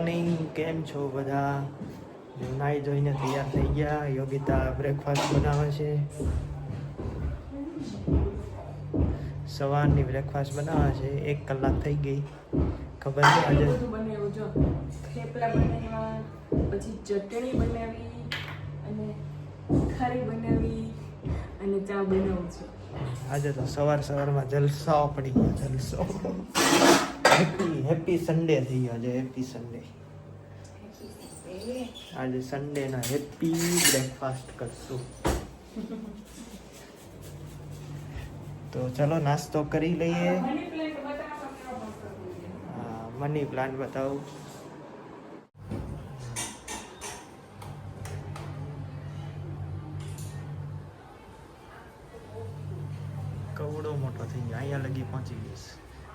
Morning કેમ છો બધા? નાઈ જોઈને તૈયાર થઈ ગયા. યોગિતા બ્રેકફાસ્ટ બનાવે છે. સવારની બ્રેકફાસ્ટ બનાવે છે. એક કલાક થઈ ગઈ. ખબર નહીં આજે? બનાવ્યું જો. થેપલા બનાવ્યા પછી ચટણી બનાવી અને ખારી બનાવી અને ચા બનાવું છું. આજે તો સવાર સવારમાં જલસો પડી ગયો જલસો. હેપી હેપી સન્ડે થઈ ગયો આજે હેપી સન્ડે આજે સન્ડેના હેપી બ્રેકફાસ્ટ કરશું. તો ચલો નાસ્તો કરી લઈએ. મની પ્લાન્ટ બતાવું કવડો મોટો થઈ ગયો અહીંયા લગી પહોંચી જે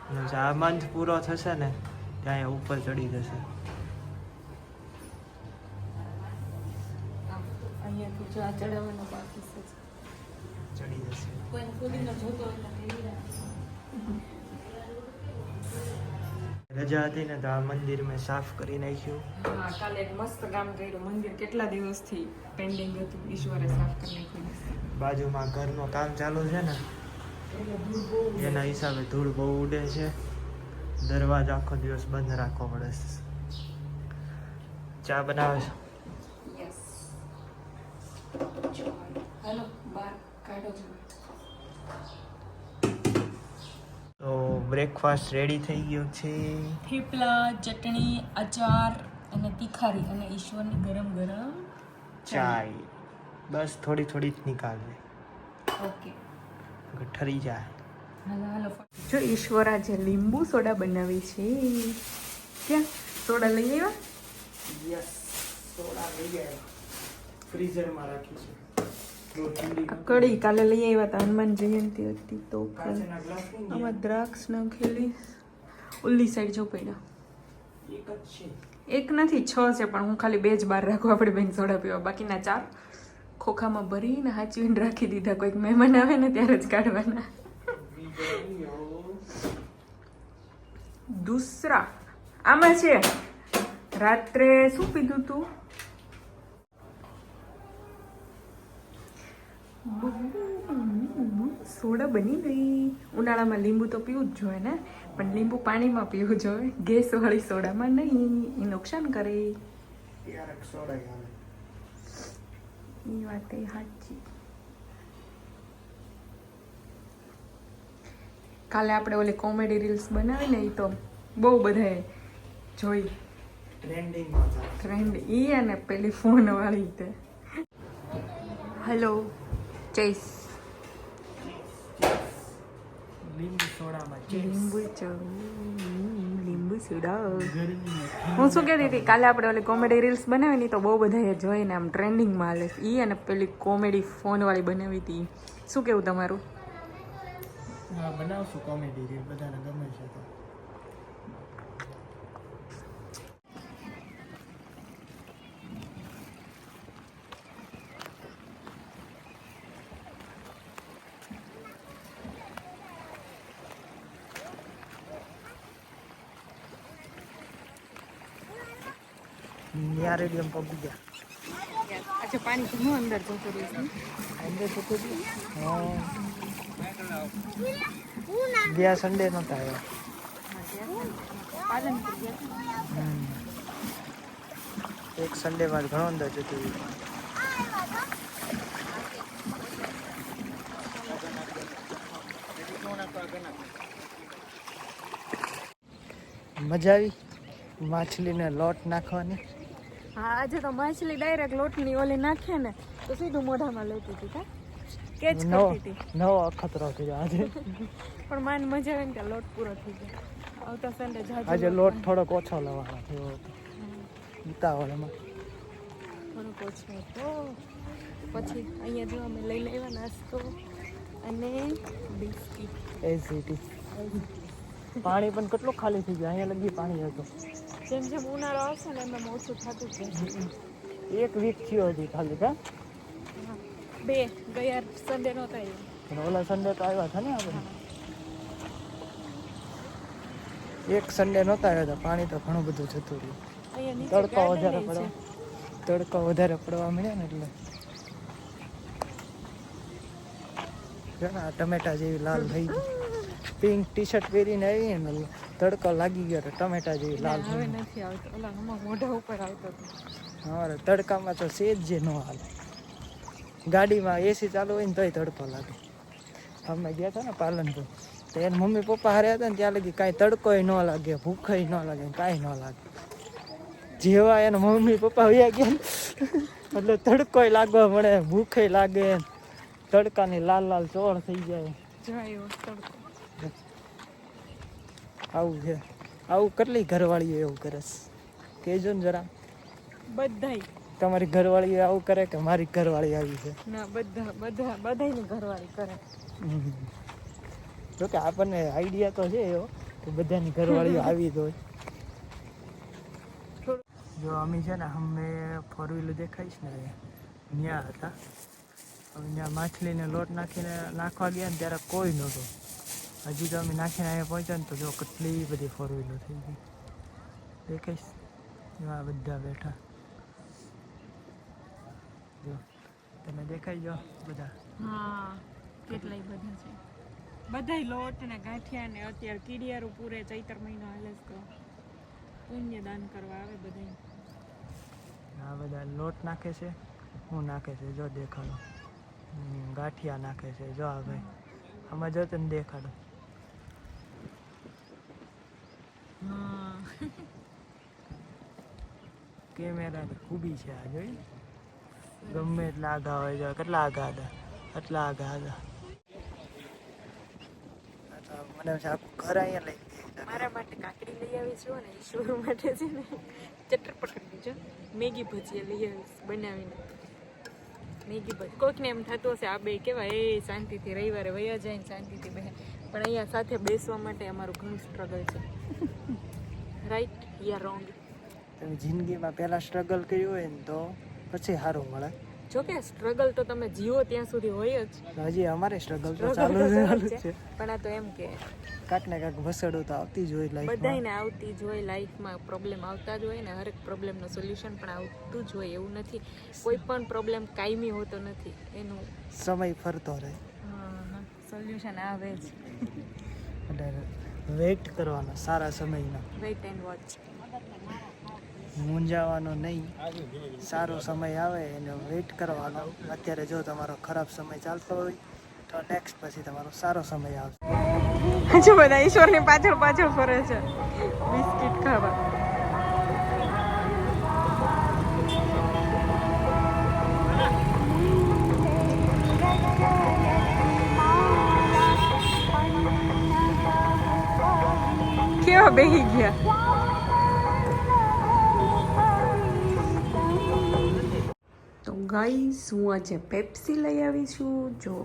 આ મંથ પૂરો થશે ને ત્યાં ઉપર ચડી જશે. ચડી. રજા હતી ને તો આ મંદિર મેં સાફ કરી નાખ્યું. કાલે એક મસ્ત કામ કર્યું. મંદિર કેટલા દિવસથી પેન્ડિંગ હતું? ઈશ્વરે સાફ કરી નાખ્યું. બાજુમાં ઘરનું કામ ચાલુ છે ને એના હિસાબે ધૂળ બહુ ઉડે છે. દરવાજો આખો દિવસ બંધ રાખવો પડે છે. ચા બનાવે છે? તો બ્રેકફાસ્ટ રેડી થઈ ગયો છે. થેપલા ચટણી અચાર અને તીખારી અને ઈશ્વરની ગરમ ગરમ ચાય. બસ થોડી થોડી જ નીકાળવી. ઓકે ઠરી જાય. હાલો હાલો જો ઈશ્વર આજે લીંબુ સોડા બનાવી છે. ક્યાં? સોડા લઈ આવ્યા? યસ સોડા લઈ ગયા ફ્રીઝરમાં રાખી છે. થોડું કઢી કાલે લઈ આવ્યા હતા હનુમાન જયંતિ હતી તો. આમાં દ્રાક્ષ નાખેલી ઉલ્લી સાઈડ જો પડ્યા. એક એક નથી છ છે પણ હું ખાલી બે જ બાર રાખું. આપણે બેન સોડા પીવા. બાકીના ચાર ખોખામાં ભરીને હાચવીને રાખી દીધા. કોઈક મહેમાન આવે ને ત્યારે જ કાઢવાના. દુસરા. આમાં છે. રાત્રે શું પીધું તું? સોડા બની ગઈ. ઉનાળામાં લીંબુ તો પીવું જ જોઈએ ને. પણ લીંબુ પાણીમાં પીવું જોઈએ. ગેસ વાળી સોડામાં નહીં. એ નુકસાન કરે. સોડા એ વાત એ સાચી કાલે આપણે ઓલી કોમેડી રીલ્સ બનાવી ને એ તો બહુ બધાએ જોઈ. ફ્રેન્ડ ઈ અને પેલી ફોન વાળી તે. હેલો ચેસ લીંબુ સોડામાં. લીંબુ ચો હું શું કહેતી હતી કાલે આપણે ઓલી કોમેડી રીલ્સ બનાવી ની તો બહુ બધાએ જોઈને આમ ટ્રેન્ડિંગમાં હાલે એ અને પેલી કોમેડી ફોનવાળી બનાવી હતી શું કેવું તમારું? બનાવશું કોમેડી રીલ બધાને ગમે છે તો ન્યા રેડિયમ પગી ગયા. અચ્છા પાણી તો હું અંદર જતું રહીશ અંદર જતો હા. ગયા સન્ડે નહોતા આવ્યા. એક સન્ડે બાદ ઘણો અંદર જતો રહ્યું. મજા આવી. માછલીને લોટ નાખવાની. હા આજે તો માછલી ડાયરેક્ટ લોટની ઓલી નાખે ને તો સીધું મોઢામાં લેતી હતી કા? કેચ કરતી હતી. નવો અખતરો થયો આજે. પણ માન મજા આવે ને કે લોટ પૂરો થઈ ગયો. આવતા સન્ડે જાજુ આજે લોટ થોડોક ઓછો લેવાનો થયો ઉતાવળમાં. થોડુંક ઓછો તો પછી અહીંયા જો અમે લઈ લેવા નાસ્તો અને બિસ્કીટ. એઝ ઇટ પાણી પણ કેટલું ખાલી થઈ ગયું. અહીંયા લગી પાણી હતું. જેમ જેમ ઉનાળો આવશે ને એમ એમ ઓછું થતું છે એક વીક થયો હજી ખાલી કા. બે ગયા સન્ડે નો થાય ઓલા સન્ડે તો આવ્યા હતા ને આપણે? એક સન્ડે નહોતા આવ્યા હતા પાણી તો ઘણું બધું જતું રહ્યું. તડકો વધારે પડવા તડકો વધારે પડવા મળ્યા ને એટલે. ઘણા ટમેટા જેવી લાલ થઈ ગઈ. પિંક ટી શર્ટ પહેરીને આવી ને તડકો લાગી ગયો તો ટમેટા જેવી લાલ હવે નથી આવતો. ઓલા હમણાં મોઢા ઉપર આવતો અમારે તડકામાં તો સેજ જે ન હાલે. ગાડીમાં એસી ચાલુ હોય ને તોય તડકો લાગે. અમે ગયા હતા ને પાલનપુર. તો એને મમ્મી પપ્પા હાર્યા હતા ને ત્યાં લગી કાંઈ તડકોય ન લાગે ભૂખય ન લાગે કાંઈ ન લાગે. જેવા એના મમ્મી પપ્પા વયા ગયા એટલે તડકોય લાગવા મળે ભૂખય લાગે તડકાની લાલ લાલ ચોળ થઈ જાય. તડકો. આવું છે. આવું કેટલી ઘરવાળીઓ એવું કરે છે? કહેજો ને જરા. બધાય. તમારી ઘરવાળીઓ આવું કરે કે મારી ઘરવાળી આવી છે? ના બધા બધા બધાયની ઘરવાળી કરે. જોકે આપણને આઈડિયા તો છે એવો કે બધાની ઘરવાળીઓ આવી જ હોય. જો અમે છે ને અમે ફોર વ્હીલર દેખાઈશ ને ત્યાં હતા. હવે ત્યાં માછલીને લોટ નાખીને નાખવા ગયા ને ત્યારે કોઈ નહોતું. હજી તો અમે નાખીને અહીંયા પહોંચ્યા ને તો જો કેટલી બધી ફોર વ્હીલર થઈ ગઈ. દેખાઈશ એવા બધા બેઠા. જો તમે દેખાઈ જો બધા. હા કેટલાય બધા છે. બધાય લોટ ને ગાંઠિયા ને અત્યારે કીડિયારું પૂરે ચૈતર મહિનો હાલે જ તો પુણ્ય દાન કરવા આવે બધા આ બધા લોટ નાખે છે. હું નાખે છે. જો દેખાડો. ગાંઠિયા નાખે છે. જો આ ભાઈ. આમાં જો તને દેખાડો હા કેમેરાની ખૂબી છે આ જોઈ. ગમે એટલા આગા હોય જાય કેટલા આગા હતા? એટલા આગા હતા. આ તો મને આખું ઘર અહીંયા લઈ ગયા મારા માટે કાકડી લઈ આવી છું અને ઈશ્વર માટે છે ને મેગી ભજીયા લઈ આવીશ બનાવીને. મેગી ભજી કોઈકને એમ થતું હશે આ બે કેવા એ શાંતિથી રવિવારે વયા જાય ને શાંતિથી બે પણ અહીંયા સાથે બેસવા માટે અમારું ઘણું સ્ટ્રગલ છે. રાઈટ યા રોંગ તમે જિંદગીમાં પહેલાં સ્ટ્રગલ કર્યું હોય ને તો પછી સારું મળે. જો કે સ્ટ્રગલ તો તમે જીવો ત્યાં સુધી હોય જ. હજી અમારે સ્ટ્રગલ તો ચાલુ ચાલુ છે. પણ આ તો એમ કે કાંક ને કાંક વસડો તો આવતી જ હોય લાઈફ બધાયને આવતી જ હોય લાઈફમાં પ્રોબ્લેમ આવતા જ હોય ને હરેક પ્રોબ્લેમનું સોલ્યુશન પણ આવતું જ હોય એવું નથી. કોઈ પણ પ્રોબ્લેમ કાયમી હોતો નથી. એનું સમય ફરતો રહે. સોલ્યુશન આવે જ. એટલે વેઇટ કરવાનો સારા સમયનો. વેઇટ એન્ડ વોચ મૂંઝાવાનો નહીં. સારો સમય આવે એનો વેઇટ કરવાનો. અત્યારે જો તમારો ખરાબ સમય ચાલતો હોય તો નેક્સ્ટ પછી તમારો સારો સમય આવશે. હજુ બધા ઈશ્વરની પાછળ પાછળ ફરે છે. બિસ્કિટ ખાવા. કેવા બેહી ગયા? તો ગાઈસ હું આજે પેપ્સી લઈ આવી છું. જો.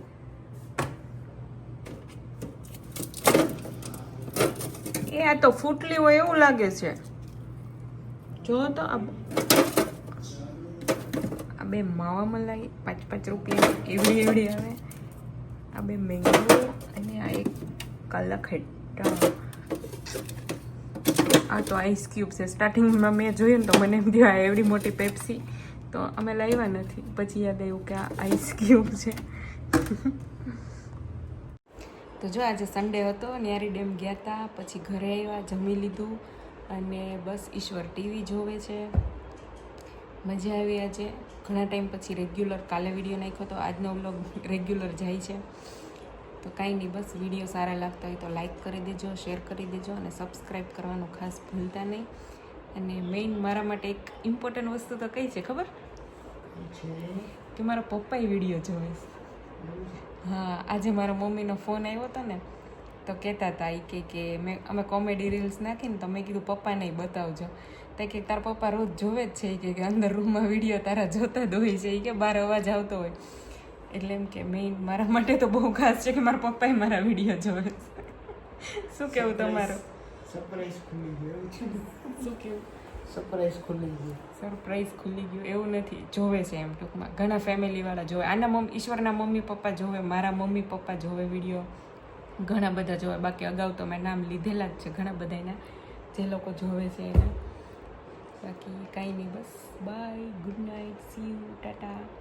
એ આ તો ફૂટલી હોય એવું લાગે છે. જો તો આ બે માવા મલાઈ પાંચ પાંચ રૂપિયા એવડી એવડી આવે. આ બે મેંગો અને આ એક કલખેટા આ તો આઈસ ક્યુબ છે. સ્ટાર્ટિંગમાં મેં જોયું ને તો મને એમ થયું આ એવડી મોટી પેપ્સી તો અમે લાવ્યા નથી. પછી યાદ આવ્યું કે આ આઈસ ક્યુબ છે. તો જો આજે સન્ડે હતો ન્યારી ડેમ ગયા હતા પછી ઘરે આવ્યા, જમી લીધું અને બસ ઈશ્વર ટીવી જોવે છે. મજા આવી આજે. ઘણા ટાઈમ પછી રેગ્યુલર કાલે વીડિયો નાખ્યો તો આજનો બ્લોગ રેગ્યુલર જાય છે. તો કાંઈ નહીં, બસ વીડિયો સારા લાગતા હોય તો લાઈક કરી દેજો શેર કરી દેજો અને સબસ્ક્રાઈબ કરવાનું ખાસ ભૂલતા નહીં. અને મેઇન મારા માટે એક ઇમ્પોર્ટન્ટ વસ્તુ તો કઈ છે, ખબર? કે મારા પપ્પાએ વીડિયો જોવે છે. હા, આજે મારા મમ્મીનો ફોન આવ્યો હતો ને, તો કહેતા હતા એ કે કે મેં, અમે કોમેડી રીલ્સ નાખીને તો મેં કીધું, પપ્પાને બતાવજો. તો કે, તારા પપ્પા રોજ જોવે જ છે કે અંદર રૂમમાં વીડિયો તારા જોતા જ હોય છે. એ કે બહાર અવાજ આવતો હોય. એટલે એમ કે મેં મારા માટે તો બહુ ખાસ છે કે મારા પપ્પાએ મારા વીડિયો જોવે છે. શું કેવું તમારું? સરપ્રાઈઝ ખુલી ગયું શું કેવું? સરપ્રાઈઝ ખુલી ગયું. સરપ્રાઈઝ ખુલી ગયું એવું નથી જોવે છે એમ ટૂંકમાં. ઘણા ફેમિલીવાળા જોવે. આના મમ્મી ઈશ્વરના મમ્મી પપ્પા જોવે મારા મમ્મી પપ્પા જોવે વીડિયો. ઘણા બધા જોવે. બાકી અગાઉ તો મેં નામ લીધેલા જ છે ઘણા બધા એના જે લોકો જોવે છે એના. બાકી કાંઈ નહીં બસ. Bye good night see you tata.